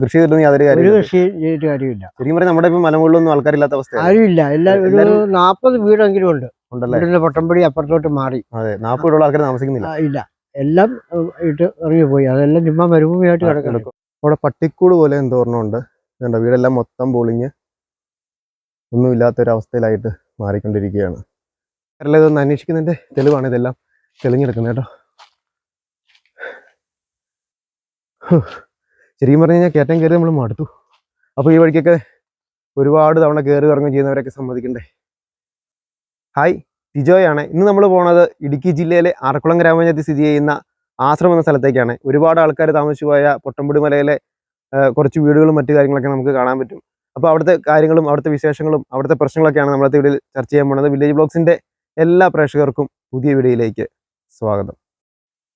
കൃഷി ചെയ്തിട്ടൊന്നും യാതൊരു ഒരു കാര്യം കൃഷി ചെയ്തിട്ട് കാര്യമില്ല. ശരിക്കും പറഞ്ഞാൽ നമ്മുടെ ഇപ്പം മലമുകളിലൊന്നും ആൾക്കാരില്ലാത്ത അവസ്ഥ ആരുമില്ല. എല്ലാ ഒരു എല്ലാവരും- നാൽപ്പത് വീടെങ്കിലും ഉണ്ട്. ഉണ്ടല്ലേ? ഇവിടുന്ന് പൊട്ടമ്പടി അപ്പുറത്തോട്ട് മാറി. അതെ നാൽപ്പതുള്ള ആൾക്കാർ താമസിക്കുന്നില്ല. ആ, ഇല്ല. എല്ലാം ഇട്ട് ഇറങ്ങി പോയി അതെല്ലാം ചുമ്മാ മരുഭൂമിയായിട്ട് കിടക്കും. അവിടെ പട്ടിക്കൂട് പോലെ എന്തോ ഒരെണ്ണം ഉണ്ട് ഇതുണ്ടോ. വീടെല്ലാം മൊത്തം പൊളിഞ്ഞ് ഒന്നുമില്ലാത്തൊരവസ്ഥയിലായിട്ട് മാറിക്കൊണ്ടിരിക്കുകയാണ്. കേരള ഇതൊന്ന് അന്വേഷിക്കുന്നതിന്റെ തെളിവാണ് ഇതെല്ലാം തെളിഞ്ഞെടുക്കുന്നത് കേട്ടോ. ഹോ. ശരിക്കും പറഞ്ഞു കഴിഞ്ഞാൽ കയറ്റം കയറി നമ്മൾ മടുത്തു. അപ്പോൾ ഈ വഴിക്കൊക്കെ ഒരുപാട് തവണ കയറി ഇറങ്ങി ചെയ്യുന്നവരൊക്കെ സമ്മതിക്കണ്ടേ? ഹായ് ടിജോയാണ് ഇന്ന് നമ്മൾ പോണത് ഇടുക്കി ജില്ലയിലെ ആറക്കുളം ഗ്രാമപഞ്ചായത്തിൽ സ്ഥിതി ചെയ്യുന്ന ആശ്രമം എന്ന സ്ഥലത്തേക്കാണ്. ഒരുപാട് ആൾക്കാർ താമസിച്ചു പോയ പൊട്ടമ്പുടി മലയിലെ കുറച്ച് വീടുകളും മറ്റു കാര്യങ്ങളൊക്കെ നമുക്ക് കാണാൻ പറ്റും. അപ്പോൾ അവിടുത്തെ കാര്യങ്ങളും അവിടുത്തെ വിശേഷങ്ങളും അവിടുത്തെ പ്രശ്നങ്ങളൊക്കെയാണ് നമ്മളത്തെ വീഡിയോയിൽ ചർച്ച ചെയ്യാൻ പോണത്. വില്ലേജ് ബ്ലോഗ്സിന്റെ എല്ലാ പ്രേക്ഷകർക്കും പുതിയ വീഡിയോയിലേക്ക് സ്വാഗതം.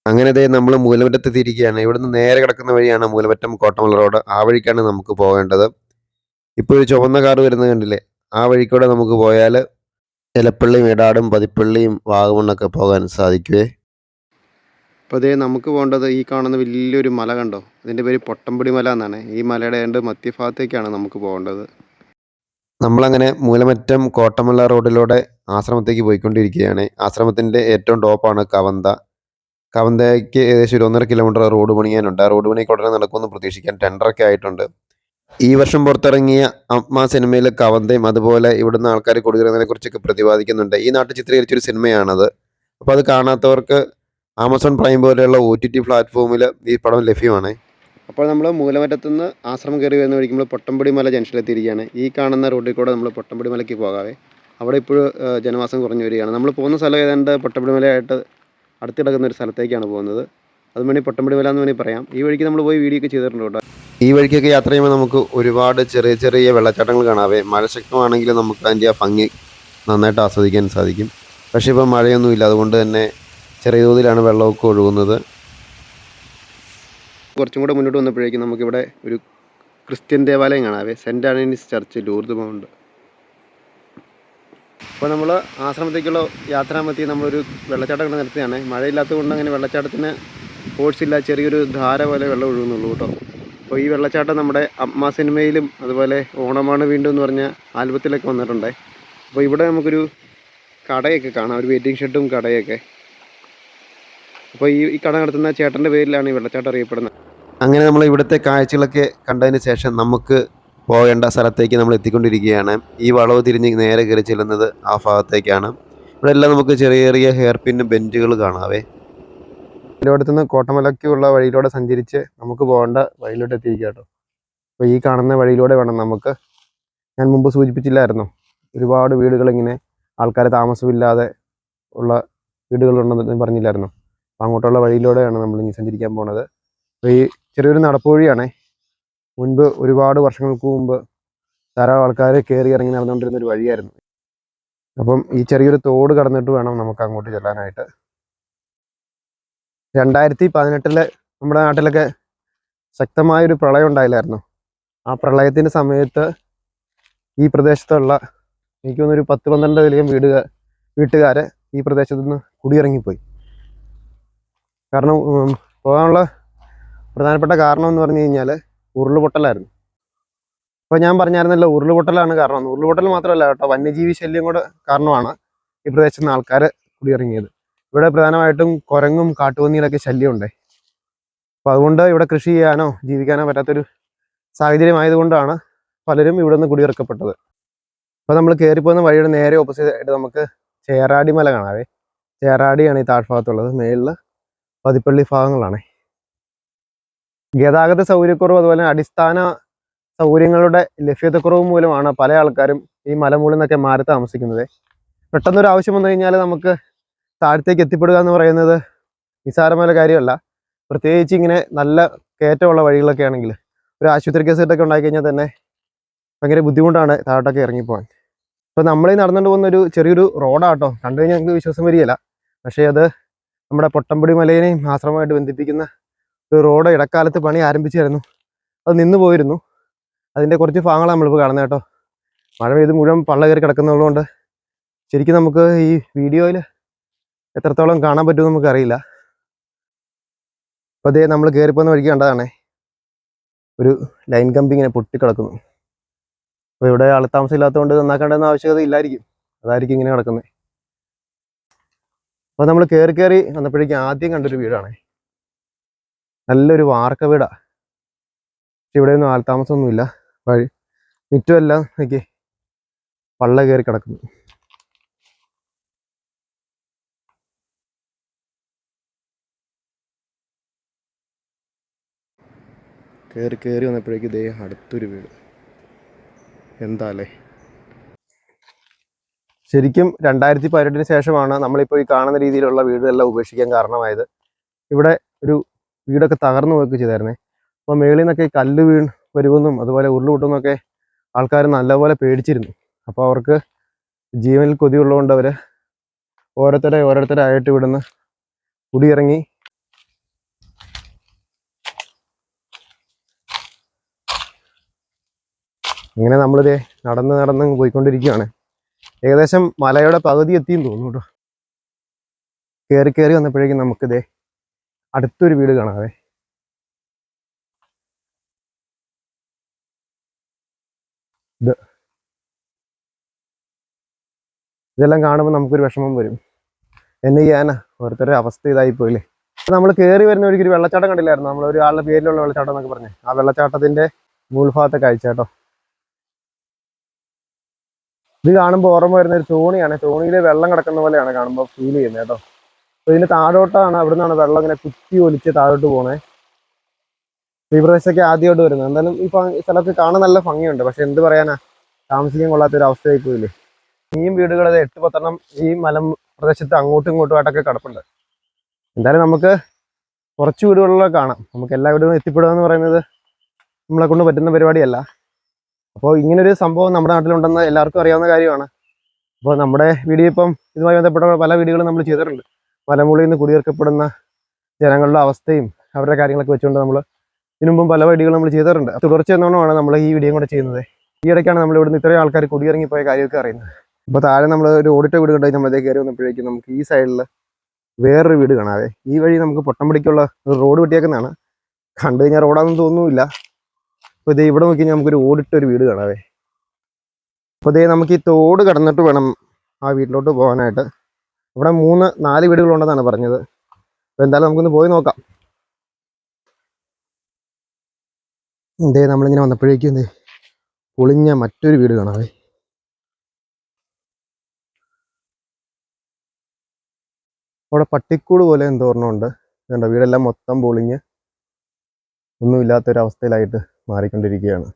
അങ്ങനെ ദേ നമ്മൾ മൂലമറ്റത്ത് എത്തിയിരിക്കുകയാണ് ഇവിടുന്ന് നേരെ കിടക്കുന്ന വഴിയാണ് മൂലമറ്റം കോട്ടമല റോഡ്. ആ വഴിക്കാണ് നമുക്ക് പോകേണ്ടത്. ഇപ്പോൾ ഒരു ചുവന്ന കാർ വരുന്നത് കണ്ടില്ലേ? ആ വഴിക്കൂടെ നമുക്ക് പോയാൽ ചിലപ്പള്ളിയും ഇടാടും പതിപ്പള്ളിയും വാഗമണ്ണൊക്കെ പോകാൻ സാധിക്കുവേ. അപ്പോൾ അതേ നമുക്ക് പോകേണ്ടത് ഈ കാണുന്ന വലിയൊരു മല കണ്ടോ? ഇതിന്റെ പേര് പൊട്ടമ്പടി മല എന്നാണ്. ഈ മലയുടെ രണ്ട് മധ്യഭാഗത്തേക്കാണ് നമുക്ക് പോകേണ്ടത്. നമ്മളങ്ങനെ മൂലമറ്റം കോട്ടമല റോഡിലൂടെ ആശ്രമത്തേക്ക് പോയിക്കൊണ്ടിരിക്കുകയാണ്. ആശ്രമത്തിന്റെ ഏറ്റവും ടോപ്പാണ് കവന്ത. കവന്തയ്ക്ക് ഏകദേശം ഒരു ഒന്നര കിലോമീറ്റർ റോഡ് പണിയാനുണ്ട്. ആ റോഡ് പണിയൊക്കെ ഉടനെ നടക്കുമെന്ന് പ്രതീക്ഷിക്കാൻ ടെൻഡറൊക്കെ ആയിട്ടുണ്ട്. ഈ വർഷം പുറത്തിറങ്ങിയ അമ്മ സിനിമയിൽ കവന്തയും അതുപോലെ ഇവിടുന്ന് ആൾക്കാർ കൊടുക്കുന്നതിനെ കുറിച്ചൊക്കെ പ്രതിപാദിക്കുന്നുണ്ട്. ഈ നാട്ടിൽ ചിത്രീകരിച്ചൊരു സിനിമയാണത്. അപ്പോൾ അത് കാണാത്തവർക്ക് ആമസോൺ പ്രൈം പോലെയുള്ള ഒ ടി ടി പ്ലാറ്റ്ഫോമിൽ ഈ പടം ലഭ്യമാണ്. അപ്പോൾ നമ്മൾ മൂലമറ്റത്തു നിന്ന് ആശ്രമം കയറി വരുന്ന വഴിക്കുമ്പോൾ പൊട്ടമ്പടി മല ജംഗ്ഷനിലെത്തിയിരിക്കുകയാണ് ഈ കാണുന്ന റോഡിൽ കൂടെ നമ്മൾ പൊട്ടമ്പടി മലയ്ക്ക് പോകാവേ. അവിടെ ഇപ്പോഴും ജനവാസം കുറഞ്ഞു വരികയാണ്. നമ്മൾ പോകുന്ന സ്ഥലം ഏതാണ്ട് പൊട്ടമ്പടി മലയായിട്ട് അടുത്ത് കിടക്കുന്ന ഒരു സ്ഥലത്തേക്കാണ് പോകുന്നത്. അത് വേണമെങ്കിൽ പൊട്ടമ്പടി മല എന്ന് വേണമെങ്കിൽ പറയാം. ഈ വഴിക്ക് നമ്മൾ പോയി വീഡിയോ ഒക്കെ ചെയ്തിട്ടുണ്ട് കേട്ടോ. ഈ വഴിക്കൊക്കെ യാത്ര ചെയ്യുമ്പോൾ നമുക്ക് ഒരുപാട് ചെറിയ ചെറിയ വെള്ളച്ചാട്ടങ്ങൾ കാണാവേ മഴ ശക്തമാണെങ്കിൽ നമുക്ക് അതിന്റെ ആ ഭംഗി നന്നായിട്ട് ആസ്വദിക്കാൻ സാധിക്കും. പക്ഷേ ഇപ്പോൾ മഴയൊന്നുമില്ല അതുകൊണ്ട് തന്നെ ചെറിയ തോതിലാണ് വെള്ളമൊക്കെ ഒഴുകുന്നത്. കുറച്ചും കൂടെ മുന്നോട്ട് വന്നപ്പോഴേക്കും നമുക്കിവിടെ ഒരു ക്രിസ്ത്യൻ ദേവാലയം കാണാവേ saint Antony's church Lourdes mount അപ്പോൾ നമ്മൾ ആശ്രമത്തേക്കുള്ള യാത്രാമത്തി നമ്മളൊരു വെള്ളച്ചാട്ടം കണ്ട് നിർത്തിയാണ് മഴയില്ലാത്തത് കൊണ്ട് അങ്ങനെ വെള്ളച്ചാട്ടത്തിന് ഫോഴ്സ് ഇല്ല. ചെറിയൊരു ധാര പോലെ വെള്ളം ഒഴുകുന്നുള്ളൂ കേട്ടോ. അപ്പോൾ ഈ വെള്ളച്ചാട്ടം നമ്മുടെ അമ്മ സിനിമയിലും അതുപോലെ ഓണമാണ് വീണ്ടും എന്ന് പറഞ്ഞ ആൽബത്തിലൊക്കെ വന്നിട്ടുണ്ട്. അപ്പോൾ ഇവിടെ നമുക്കൊരു കടയൊക്കെ കാണാം. ഒരു വെയിറ്റിംഗ് ഷെഡും കടയൊക്കെ. അപ്പോൾ ഈ ഈ കട നടത്തുന്ന ചേട്ടന്റെ പേരിലാണ് ഈ വെള്ളച്ചാട്ടം അറിയപ്പെടുന്നത്. അങ്ങനെ നമ്മൾ ഇവിടുത്തെ കാഴ്ചകളൊക്കെ കണ്ടതിന് ശേഷം നമുക്ക് പോകേണ്ട സ്ഥലത്തേക്ക് നമ്മൾ എത്തിക്കൊണ്ടിരിക്കുകയാണ്. ഈ വളവ് തിരിഞ്ഞ് നേരെ കയറി ചെല്ലുന്നത് ആ ഭാഗത്തേക്കാണ്. ഇവിടെ എല്ലാം നമുക്ക് ചെറിയ ചെറിയ ഹെയർ പിൻ ബെഞ്ചുകൾ കാണാവേ. ഇതിലോടത്തുനിന്ന് കോട്ടമലയ്ക്കുള്ള വഴിയിലൂടെ സഞ്ചരിച്ച് നമുക്ക് പോകേണ്ട വഴിയിലോട്ട് എത്തിയിരിക്കുക കേട്ടോ. അപ്പോൾ ഈ കാണുന്ന വഴിയിലൂടെ വേണം നമുക്ക്. ഞാൻ മുമ്പ് സൂചിപ്പിച്ചില്ലായിരുന്നു. ഒരുപാട് വീടുകൾ ഇങ്ങനെ ആൾക്കാരെ താമസമില്ലാതെ ഉള്ള വീടുകളുണ്ടെന്ന് പറഞ്ഞില്ലായിരുന്നു. അപ്പോൾ അങ്ങോട്ടുള്ള വഴിയിലൂടെയാണ് നമ്മൾ ഇനി സഞ്ചരിക്കാൻ പോകുന്നത് അപ്പോൾ ഈ ചെറിയൊരു നടപ്പ് വഴിയാണേ മുൻപ് ഒരുപാട് വർഷങ്ങൾക്ക് മുമ്പ് ധാരാളം ആൾക്കാർ കയറി ഇറങ്ങി നടന്നുകൊണ്ടിരുന്ന ഒരു വഴിയായിരുന്നു. അപ്പം ഈ ചെറിയൊരു തോട് കടന്നിട്ട് വേണം നമുക്ക് അങ്ങോട്ട് ചെല്ലാനായിട്ട്. രണ്ടായിരത്തി പതിനെട്ടിൽ നമ്മുടെ നാട്ടിലൊക്കെ ശക്തമായൊരു പ്രളയം ഉണ്ടായില്ലായിരുന്നു? ആ പ്രളയത്തിന്റെ സമയത്ത് ഈ പ്രദേശത്തുള്ള എനിക്ക് തോന്നുന്നു ഒരു പത്ത് പന്ത്രണ്ടിലധികം വീട് വീട്ടുകാർ ഈ പ്രദേശത്തു നിന്ന് കുടിയിറങ്ങിപ്പോയി. കാരണം പോകാനുള്ള പ്രധാനപ്പെട്ട കാരണം എന്ന് പറഞ്ഞു കഴിഞ്ഞാൽ ഉരുളുപൊട്ടലായിരുന്നു. അപ്പോൾ ഞാൻ പറഞ്ഞായിരുന്നല്ലോ ഉരുളുപൊട്ടലാണ് കാരണം. ഉരുളുപൊട്ടൽ മാത്രമല്ല കേട്ടോ വന്യജീവി ശല്യം കൂടെ കാരണമാണ് ഈ പ്രദേശത്ത് നിന്ന് ആൾക്കാർ കുടിയിറങ്ങിയത്. ഇവിടെ പ്രധാനമായിട്ടും കുരങ്ങും കാട്ടുപന്നിയിലൊക്കെ ശല്യമുണ്ട്. അപ്പോൾ അതുകൊണ്ട് ഇവിടെ കൃഷി ചെയ്യാനോ ജീവിക്കാനോ പറ്റാത്തൊരു സാഹചര്യമായതുകൊണ്ടാണ് പലരും ഇവിടെ നിന്ന് കുടിയിറക്കപ്പെട്ടത്. അപ്പോൾ നമ്മൾ കയറിപ്പോകുന്ന വഴിയുടെ നേരെ ഓപ്പോസിറ്റ് ആയിട്ട് നമുക്ക് ചേറാടി മല കാണാവേ. ചേറാടിയാണ് ഈ താഴ്ഭാഗത്തുള്ളത്. മേളിൽ പതിപ്പള്ളി ഭാഗങ്ങളാണ്. ഗതാഗത സൗകര്യക്കുറവ് അതുപോലെ അടിസ്ഥാന സൗകര്യങ്ങളുടെ ലഭ്യതക്കുറവ് മൂലമാണ് പല ആൾക്കാരും ഈ മലമൂളിൽ നിന്നൊക്കെ മാറി താമസിക്കുന്നത്. പെട്ടെന്നൊരു ആവശ്യം വന്നു കഴിഞ്ഞാൽ നമുക്ക് താഴത്തേക്ക് എത്തിപ്പെടുക എന്ന് പറയുന്നത് നിസ്സാരമായ കാര്യമല്ല. പ്രത്യേകിച്ച് ഇങ്ങനെ നല്ല കയറ്റമുള്ള വഴികളൊക്കെ ആണെങ്കിൽ ഒരു ആശുപത്രി കേസൊക്കെ ഉണ്ടായി കഴിഞ്ഞാൽ തന്നെ ഭയങ്കര ബുദ്ധിമുട്ടാണ് താഴോട്ടൊക്കെ ഇറങ്ങിപ്പോകാൻ ഇപ്പോൾ നമ്മൾ ഈ നടന്നുകൊണ്ട് പോകുന്ന ഒരു ചെറിയൊരു റോഡാട്ടോ കണ്ടു കഴിഞ്ഞാൽ ഞങ്ങൾക്ക് വിശ്വാസം വരികയില്ല. പക്ഷേ അത് നമ്മുടെ പൊട്ടമ്പടി മലയിനെയും ആശ്രമമായിട്ട് ബന്ധിപ്പിക്കുന്ന റോഡ് ഇടക്കാലത്ത് പണി ആരംഭിച്ചായിരുന്നു അത് നിന്ന് പോയിരുന്നു. അതിന്റെ കുറച്ച് ഭാഗങ്ങളാണ് നമ്മളിപ്പോൾ കാണുന്നത് കേട്ടോ. മഴ പെയ്ത് മുഴുവൻ പള്ള കയറി കിടക്കുന്നതുകൊണ്ട് ശരിക്കും നമുക്ക് ഈ വീഡിയോയിൽ എത്രത്തോളം കാണാൻ പറ്റുമെന്ന് നമുക്കറിയില്ല. അപ്പോൾ അതേ നമ്മൾ കയറിപ്പോകുന്ന വഴിക്ക് കണ്ടതാണേ. ഒരു ലൈൻ കമ്പി ഇങ്ങനെ പൊട്ടിക്കിടക്കുന്നു അപ്പോൾ ഇവിടെ ആൾ താമസം ഇല്ലാത്തതുകൊണ്ട് നന്നാക്കേണ്ടെന്ന ആവശ്യകത ഇല്ലായിരിക്കും. അതായിരിക്കും ഇങ്ങനെ കിടക്കുന്നത് അപ്പോൾ നമ്മൾ കയറി കയറി വന്നപ്പോഴേക്കും ആദ്യം കണ്ടൊരു വീടാണ്. നല്ലൊരു വാർക്ക വീടാണ് ഇവിടെയൊന്നും ആൾത്താമസമൊന്നുമില്ല. വഴി മുറ്റുമെല്ലാം നോക്കി പള്ള കയറി കിടക്കുന്നു. കയറി കയറി വന്നപ്പോഴേക്ക് ഇതേ അടുത്തൊരു വീട്. എന്താ അല്ലേ ശരിക്കും രണ്ടായിരത്തി പതിനെട്ടിന് ശേഷമാണ് നമ്മളിപ്പോൾ ഈ കാണുന്ന രീതിയിലുള്ള വീടുകളെല്ലാം ഉപേക്ഷിക്കാൻ കാരണമായത്. ഇവിടെ ഒരു വീടൊക്കെ തകർന്നു പോയൊക്കെ ചെയ്തായിരുന്നേ. അപ്പോൾ മേളിൽ നിന്നൊക്കെ കല്ല് വീണ് വരുമെന്നും അതുപോലെ ഉരുളുപൊട്ടുമെന്നൊക്കെ ആൾക്കാർ നല്ലപോലെ പേടിച്ചിരുന്നു. അപ്പോൾ അവർക്ക് ജീവനിൽ കൊതിയുള്ളതുകൊണ്ട് അവർ ഓരോരുത്തരെ ഓരോരുത്തരായിട്ട് ഇവിടുന്ന് കുടിയിറങ്ങി. ഇങ്ങനെ നമ്മളിതേ നടന്ന് നടന്ന് പോയിക്കൊണ്ടിരിക്കുകയാണ്. ഏകദേശം മലയുടെ പകുതി എത്തിയെന്ന് തോന്നുന്നു കേട്ടോ. കയറി കയറി വന്നപ്പോഴേക്കും നമുക്കിതേ അടുത്തൊരു വീട് കാണാവേ. ഇത്. ഇതെല്ലാം കാണുമ്പോൾ നമുക്കൊരു വിഷമം വരും. എന്നെ ചെയ്യാനാ ഓരോരുത്തരുടെ അവസ്ഥ ഇതായി പോയില്ലേ. നമ്മൾ കയറി വരുന്ന ഒരിക്കലും വെള്ളച്ചാട്ടം കണ്ടില്ലായിരുന്നു? നമ്മൾ ഒരു ആളുടെ പേരിലുള്ള വെള്ളച്ചാട്ടം എന്നൊക്കെ പറഞ്ഞു. ആ വെള്ളച്ചാട്ടത്തിന്റെ മുൾഭാഗത്തെ കാഴ്ച കേട്ടോ ഇത് കാണുമ്പോൾ ഓർമ്മ വരുന്ന ഒരു തോണിയാണ്. തോണിയിൽ വെള്ളം കിടക്കുന്ന പോലെയാണ് കാണുമ്പോൾ ഫീൽ ചെയ്യുന്നത് കേട്ടോ. അപ്പൊ ഇതിന് താഴോട്ടാണ് അവിടെ നിന്നാണ് വെള്ളം ഇങ്ങനെ കുത്തി ഒലിച്ച് താഴോട്ട് പോണേ. ഈ പ്രദേശത്തൊക്കെ ആദ്യമായിട്ട് വരുന്നത്. എന്തായാലും ഈ സ്ഥലത്ത് കാണാൻ നല്ല ഭംഗിയുണ്ട്. പക്ഷെ എന്ത് പറയാനാ? താമസിക്കാൻ കൊള്ളാത്ത ഒരു അവസ്ഥയായി പോയില്ലേ. ഇനിയും വീടുകൾ എട്ട് പത്തെണ്ണം ഈ മല പ്രദേശത്ത് അങ്ങോട്ടും ഇങ്ങോട്ടും ആയിട്ടൊക്കെ കിടപ്പുണ്ട്. എന്തായാലും നമുക്ക് കുറച്ച് വീടുകളിലൊക്കെ കാണാം. നമുക്ക് എല്ലാ വീടുകളും എത്തിപ്പെടുക എന്ന് പറയുന്നത് നമ്മളെ കൊണ്ട് പറ്റുന്ന പരിപാടിയല്ല. അപ്പോൾ ഇങ്ങനൊരു സംഭവം നമ്മുടെ നാട്ടിലുണ്ടെന്ന് എല്ലാവർക്കും അറിയാവുന്ന കാര്യമാണ്. അപ്പോൾ നമ്മുടെ വീഡിയോ ഇപ്പം ഇതുമായി ബന്ധപ്പെട്ട പല വീഡിയോകളും നമ്മൾ ചെയ്തിട്ടുണ്ട്. മലമുകളിൽ നിന്ന് കുടിയേർക്കപ്പെടുന്ന ജനങ്ങളുടെ അവസ്ഥയും അവരുടെ കാര്യങ്ങളൊക്കെ വെച്ചുകൊണ്ട് നമ്മൾ ഇതിനു മുമ്പും പല വഴികളും നമ്മൾ ചെയ്തിട്ടുണ്ട്. തുടർച്ച എന്നോണമാണ് നമ്മൾ ഈ വീഡിയോ കൂടെ ചെയ്യുന്നത്. ഈ ഇടയ്ക്കാണ് നമ്മൾ ഇവിടുന്ന് ഇത്രയും ആൾക്കാർ കുടിയിറങ്ങിപ്പോയ കാര്യമൊക്കെ അറിയുന്നത്. അപ്പോൾ താഴെ നമ്മൾ ഒരു ഓഡിറ്റ വീട് കണ്ടായി നമ്മളതേ കയറി വന്നപ്പോഴേക്കും നമുക്ക് ഈ സൈഡിൽ വേറൊരു വീട് കാണാവേ. ഈ വഴി നമുക്ക് പൊട്ടമ്പടിക്കുള്ള ഒരു റോഡ് വെട്ടിയേക്കുന്നതാണ്. കണ്ടു കഴിഞ്ഞാൽ റോഡാണെന്ന് തോന്നുന്നില്ല. അപ്പോൾ ഇതേ ഇവിടെ നോക്കി നമുക്കൊരു ഓടിട്ട ഒരു വീട് കാണാവേ. അപ്പോൾ ഇതേ നമുക്ക് ഈ തോട് കടന്നിട്ട് വേണം ആ വീട്ടിലോട്ട് പോകാനായിട്ട്. ഇവിടെ മൂന്ന് നാല് വീടുകളുണ്ടെന്നാണ് പറഞ്ഞത്. അപ്പോൾ എന്തായാലും നമുക്കൊന്ന് പോയി നോക്കാം. എന്തേ നമ്മളിങ്ങനെ വന്നപ്പോഴേക്കും എന്തേ പൊളിഞ്ഞ മറ്റൊരു വീട് കാണാവേ അവിടെ പട്ടിക്കൂട് പോലെ എന്തോ ഒരെണ്ണമുണ്ട് കണ്ടോ വീടെല്ലാം മൊത്തം പൊളിഞ്ഞ് ഒന്നുമില്ലാത്തൊരവസ്ഥയിലായിട്ട് മാറിക്കൊണ്ടിരിക്കുകയാണ്.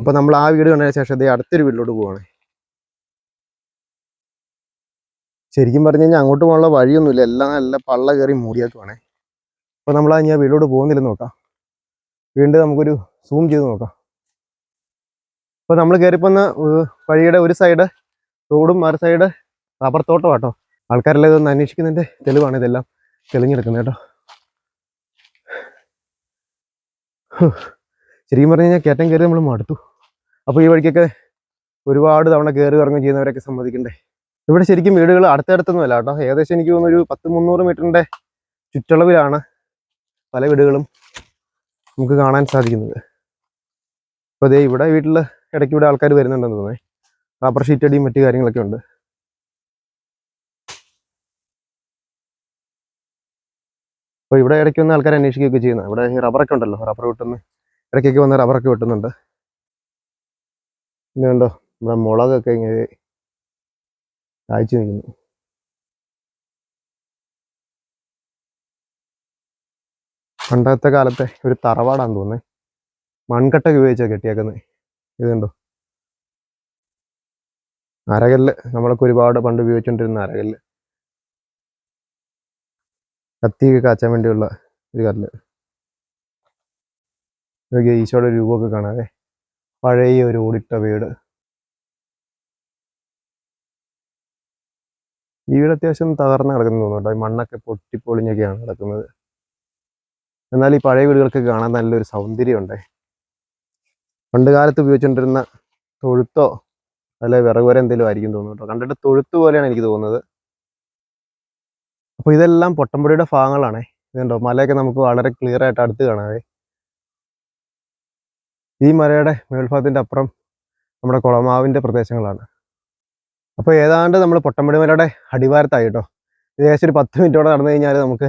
അപ്പോൾ നമ്മൾ ആ വീട് കണ്ടതിന് ശേഷം ഇതേ അടുത്തൊരു വീട്ടിലോട്ട് പോവാണ്. ശരിക്കും പറഞ്ഞു കഴിഞ്ഞാൽ അങ്ങോട്ട് പോകാനുള്ള വഴിയൊന്നുമില്ല. എല്ലാം നല്ല പള്ള കയറി മൂടിയേക്കുവാണേ. അപ്പോൾ നമ്മൾ ആ ഞാൻ വീട്ടിലോട്ട് നോക്കാം. വീണ്ടും നമുക്കൊരു സൂം ചെയ്ത് നോക്കാം. അപ്പോൾ നമ്മൾ കയറിപ്പോന്ന വഴിയുടെ ഒരു സൈഡ് റോഡും മറു സൈഡ് റബ്ബർ തോട്ടം കേട്ടോ ആൾക്കാരെല്ലാം ഇതൊന്ന് അന്വേഷിക്കുന്നതിന്റെ തെളിവാണ് ഇതെല്ലാം തെളിഞ്ഞെടുക്കുന്നത് കേട്ടോ. ശരിക്കും പറഞ്ഞു കഴിഞ്ഞാൽ കയറ്റം കയറി നമ്മൾ മടുത്തു. അപ്പോൾ ഈ വഴിക്കൊക്കെ ഒരുപാട് തവണ കയറി ഇറങ്ങുകയും ചെയ്യുന്നവരൊക്കെ സമ്മതിക്കണ്ടേ? ഇവിടെ ശരിക്കും വീടുകൾ അടുത്തടുത്തൊന്നും അല്ല കേട്ടോ. ഏകദേശം എനിക്ക് തോന്നുന്നു ഒരു പത്ത് മുന്നൂറ് മീറ്ററിന്റെ ചുറ്റളവിലാണ് പല വീടുകളും നമുക്ക് കാണാൻ സാധിക്കുന്നത്. അപ്പോൾ അതേ ഇവിടെ വീട്ടിൽ ഇടയ്ക്ക് ഇവിടെ ആൾക്കാർ വരുന്നുണ്ടെന്ന് തോന്നുന്നേ. റബ്ബർ ഷീറ്റ് അടിയും മറ്റു കാര്യങ്ങളൊക്കെ ഉണ്ട്. അപ്പോൾ ഇവിടെ ഇടയ്ക്ക് വന്ന് ആൾക്കാർ അന്വേഷിക്കുകയൊക്കെ ചെയ്യുന്നത് ഇവിടെ റബ്ബറൊക്കെ ഉണ്ടല്ലോ. റബ്ബർ വെട്ടുന്ന ഇടയ്ക്കൊക്കെ വന്ന് റബ്ബറൊക്കെ വെട്ടുന്നുണ്ട്. പിന്നെ ഉണ്ടോ നമ്മുടെ മുളകൊക്കെ ഇങ്ങനെ കായ്ച്ചു നിൽക്കുന്നു പണ്ടത്തെ കാലത്തെ ഒരു തറവാടാന്ന് തോന്നുന്നേ. മൺകട്ട ഉപയോഗിച്ചാണ് കെട്ടിയേക്കുന്നത് ഇതുണ്ടോ അരകല്ല്. നമ്മളൊക്കെ ഒരുപാട് പണ്ട് ഉപയോഗിച്ചുകൊണ്ടിരുന്ന അരകല്ല്. കത്തിയൊക്കെ കാച്ചാൻ വേണ്ടിയുള്ള ഒരു കല്ല്. ഈശോയുടെ രൂപമൊക്കെ കാണാതെ പഴയ ഒരു ഓടിട്ട വീട്. ഈ വീട് അത്യാവശ്യം തകർന്ന് കിടക്കുന്നു തോന്നുന്നു ഈ മണ്ണൊക്കെ പൊട്ടിപ്പൊളിഞ്ഞൊക്കെയാണ് കിടക്കുന്നത്. എന്നാൽ ഈ പഴയ വീടുകൾക്ക് കാണാൻ നല്ലൊരു സൗന്ദര്യമുണ്ട്. പണ്ട് കാലത്ത് ഉപയോഗിച്ചുകൊണ്ടിരുന്ന തൊഴുത്തോ അല്ലെ വിറക് വരെ എന്തെങ്കിലും ആയിരിക്കും തോന്നുന്നു കേട്ടോ. കണ്ടിട്ട് തൊഴുത്ത് പോലെയാണ് എനിക്ക് തോന്നുന്നത്. അപ്പോൾ ഇതെല്ലാം പൊട്ടമ്പടിയുടെ ഭാഗങ്ങളാണേ. ഇതുണ്ടോ? മലയൊക്കെ നമുക്ക് വളരെ ക്ലിയർ ആയിട്ട് അടുത്ത് കാണാവേ. ഈ മലയുടെ മേൽഭാഗത്തിന്റെ അപ്പുറം നമ്മുടെ കുളമാവിന്റെ പ്രദേശങ്ങളാണ്. അപ്പോൾ ഏതാണ്ട് നമ്മൾ പൊട്ടമ്പടി മലയുടെ അടിവാരത്തായി കേട്ടോ ഏകദേശം ഒരു പത്ത് മിനിറ്റോടെ നടന്നു കഴിഞ്ഞാൽ നമുക്ക്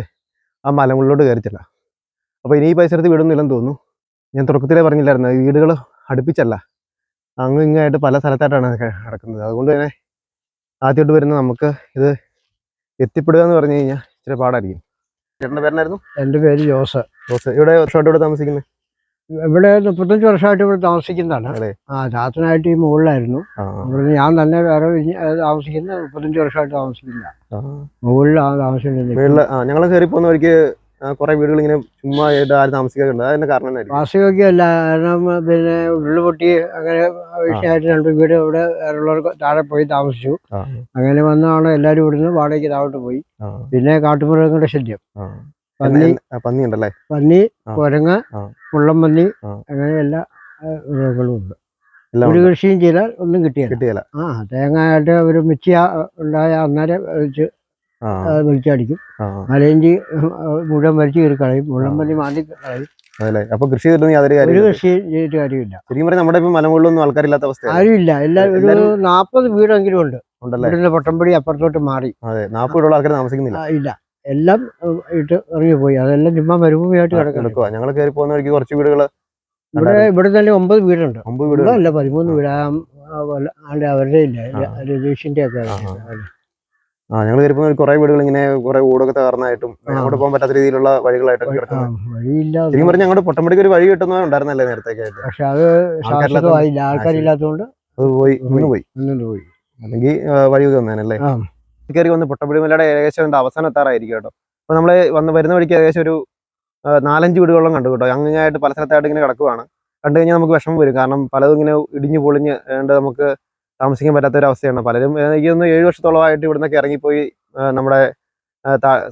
ആ മലമുകളിലോട്ട് കയറിച്ചില്ല അപ്പോൾ ഇനി ഈ പരിസരത്ത് വീടൊന്നും ഇല്ലെന്ന് തോന്നുന്നു. ഞാൻ തുടക്കത്തിലേ പറഞ്ഞില്ലായിരുന്നു ഈ വീടുകൾ അടുപ്പിച്ചല്ല. അങ്ങും ഇങ്ങായിട്ട് പല സ്ഥലത്തായിട്ടാണ് നടക്കുന്നത്. കിടക്കുന്നത് അതുകൊണ്ട് തന്നെ ആദ്യമായിട്ട് വരുന്ന നമുക്ക് ഇത് എത്തിപ്പെടുക എന്ന് പറഞ്ഞു കഴിഞ്ഞാൽ ഇച്ചിരി പാടായിരിക്കും. ചേട്ടന്റെ പേരെന്നായിരുന്നു? എന്റെ പേര് ജോസ്. ജോസ്. ഇവിടെ വർഷമായിട്ട് ഇവിടെ താമസിക്കുന്നത്? ഇവിടെ മുപ്പത്തഞ്ച് വർഷമായിട്ട് ഇവിടെ താമസിക്കുന്നതാണ്. ആ രാത്രിനായിട്ട് ഈ മുകളിലായിരുന്നു. ഇവിടെ ഞാൻ തന്നെ വേറെ താമസിക്കുന്ന മുപ്പത്തഞ്ച് വർഷമായിട്ട് താമസിക്കുന്ന മുകളിലാണ് താമസിക്കുന്നത് ഞങ്ങൾ കയറി പോകുന്ന വഴിക്ക് കുറെ വീടുകൾ ഇങ്ങനെ ചുമ്മാ ആയിട്ട് ആരും താമസിക്കാറുണ്ട് അതിന്റെ കാരണം വാസികയൊക്കെ അല്ല കാരണം പിന്നെ ഉരുളുപൊട്ടി അങ്ങനെ വിഷയമായിട്ട് രണ്ട് വീട് ഇവിടെ വേറെയുള്ളവർക്ക് താഴെ പോയി താമസിച്ചു. അങ്ങനെ വന്നാണ് എല്ലാവരും ഇവിടുന്ന് വാടകയ്ക്ക് താഴോട്ട് പോയി. പിന്നെ കാട്ടുമൃഗങ്ങളുടെ ശല്യം. പന്നി പന്നി ഉണ്ടല്ലേ പന്നി കുരങ്ങ് പുള്ളം പന്നി അങ്ങനെ എല്ലാ മൃഗങ്ങളും ഉണ്ട്. ഒരു കൃഷിയും ചെയ്താൽ ഒന്നും കിട്ടിയല്ല കിട്ടിയല്ല ആ തേങ്ങയായിട്ട് ഒരു മിച്ചി ഉണ്ടായ അന്നേരം വെച്ച് വലിച്ചടിക്കും. ആ മലയിഞ്ചി മുഴുവൻ വലിച്ചു കയറി കളയും. മുഴുവൻ പന്നി മാന്തി കളയും. അപ്പൊ കൃഷി ഒരു കൃഷി ചെയ്തിട്ട് കാര്യമില്ല. ശരിക്കും പറഞ്ഞാൽ നമ്മുടെ ഇപ്പൊ മലമുകളിലൊന്നും ആൾക്കാരില്ലാത്ത അവസ്ഥ ആരുമില്ല. എല്ലാ ഒരു നാപ്പത് വീടെങ്കിലും ഉണ്ട്. ഉണ്ടല്ലേ? പൊട്ടമ്പടി അപ്പുറത്തോട്ട് മാറി. അതെ. നാൽപ്പത് വീടുള്ള ആൾക്കാർ താമസിക്കുന്നില്ല. ഇല്ല. എല്ലാം ഇട്ട് ഇറങ്ങിപ്പോയി അതെല്ലാം ചുമ്മാ മരുഭൂമിയായിട്ട് കിടക്കുക ഞങ്ങൾ കയറി പോകുന്ന വഴിക്ക് കുറച്ച് വീടുകൾ ഇവിടെ ഇവിടെ തന്നെ ഒമ്പത് വീടുണ്ട്. ഒമ്പത് വീടുകൾ അല്ല പതിമൂന്ന് വീട്. അവരുടെ ഇല്ല. രതീഷിന്റെ ഒക്കെ ആ, ഞങ്ങൾ കയറി പോകുന്ന കുറെ വീടുകൾ ഇങ്ങനെ കുറെ ഓടൊക്കെ തകർന്നായിട്ടും അങ്ങോട്ട് പോകാൻ പറ്റാത്ത രീതിയിലുള്ള വഴികളായിട്ടൊക്കെ കിടക്കുന്നത്. വഴിയില്ല ശരിക്കും പറഞ്ഞാൽ ഞങ്ങളുടെ പൊട്ടമ്പടിക്ക് ഒരു വഴി കിട്ടുന്നതുണ്ടായിരുന്നല്ലേ നേരത്തെ പക്ഷെ അത് ആൾക്കാരില്ലാത്തതുകൊണ്ട്. അത് പോയി പോയി. നിന്ന് പോയി. അല്ലെങ്കിൽ വഴി വന്നേനല്ലേ ആ. കയറി വന്ന് പൊട്ടമ്പടി മലയുടെ ഏകദേശം എന്താ അവസാനം എത്താറായിരിക്കും കേട്ടോ. അപ്പോൾ നമ്മൾ വന്ന് വരുന്ന വഴിക്ക് ഏകദേശം ഒരു നാലഞ്ച് വീടുകളും കണ്ടു കേട്ടോ. അങ്ങനെയായിട്ട് പല സ്ഥലത്തായിട്ട് ഇങ്ങനെ കിടക്കുവാണ്. കണ്ടു കഴിഞ്ഞാൽ നമുക്ക് വിഷമം വരും. കാരണം പലതും ഇങ്ങനെ ഇടിഞ്ഞു പൊളിഞ്ഞ് നമുക്ക് താമസിക്കാൻ പറ്റാത്ത ഒരു അവസ്ഥയാണ് പലരും എനിക്കൊന്ന് ഏഴ് വർഷത്തോളമായിട്ട് ഇവിടുന്നൊക്കെ ഇറങ്ങിപ്പോയി നമ്മുടെ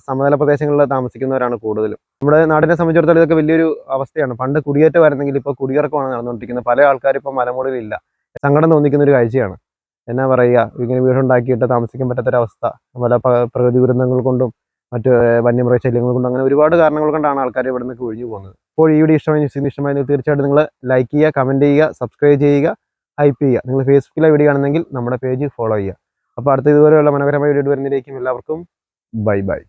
സമതല പ്രദേശങ്ങളിൽ താമസിക്കുന്നവരാണ് കൂടുതലും. നമ്മുടെ നാടിനെ സംബന്ധിച്ചിടത്തോളം ഇതൊക്കെ വലിയൊരു അവസ്ഥയാണ്. പണ്ട് കുടിയേറ്റം കുടിയേറ്റമായിരുന്നെങ്കിൽ ഇപ്പോൾ കുടിയിറക്കമാണ് നടന്നുകൊണ്ടിരിക്കുന്നത്. പല ആൾക്കാരും ഇപ്പോൾ മലമുകളിലില്ല. സങ്കടം തോന്നിക്കുന്ന ഒരു കാഴ്ചയാണ്. എന്നാ പറയുക? ഇങ്ങനെ വീടുണ്ടാക്കിയിട്ട് താമസിക്കാൻ പറ്റാത്തൊരവസ്ഥ. പല പ്രകൃതി ദുരന്തങ്ങൾ കൊണ്ടും മറ്റ് വന്യമൃഗ ശല്യങ്ങൾ കൊണ്ടും അങ്ങനെ ഒരുപാട് കാരണങ്ങൾ കൊണ്ടാണ് ആൾക്കാർ ഇവിടെ നിന്ന് ഒഴിഞ്ഞു പോകുന്നത്. അപ്പോൾ ഈ വീഡിയോ ഇഷ്ടമായി ന്യൂസിന് ഇഷ്ടമായി തീർച്ചയായിട്ടും നിങ്ങൾ ലൈക്ക് ചെയ്യുക കമന്റ് ചെയ്യുക സബ്സ്ക്രൈബ് ചെയ്യുക ഹൈപ്പ് ചെയ്യുക. നിങ്ങൾ ഫേസ്ബുക്കിലെ വീഡിയോ ആണെന്നെങ്കിൽ നമ്മുടെ പേജ് ഫോളോ ചെയ്യുക. അപ്പോൾ അടുത്ത ഇതുപോലെയുള്ള മനോഹരമായ വീഡിയോ വരുന്നതിലേക്കും എല്ലാവർക്കും ബൈ ബൈ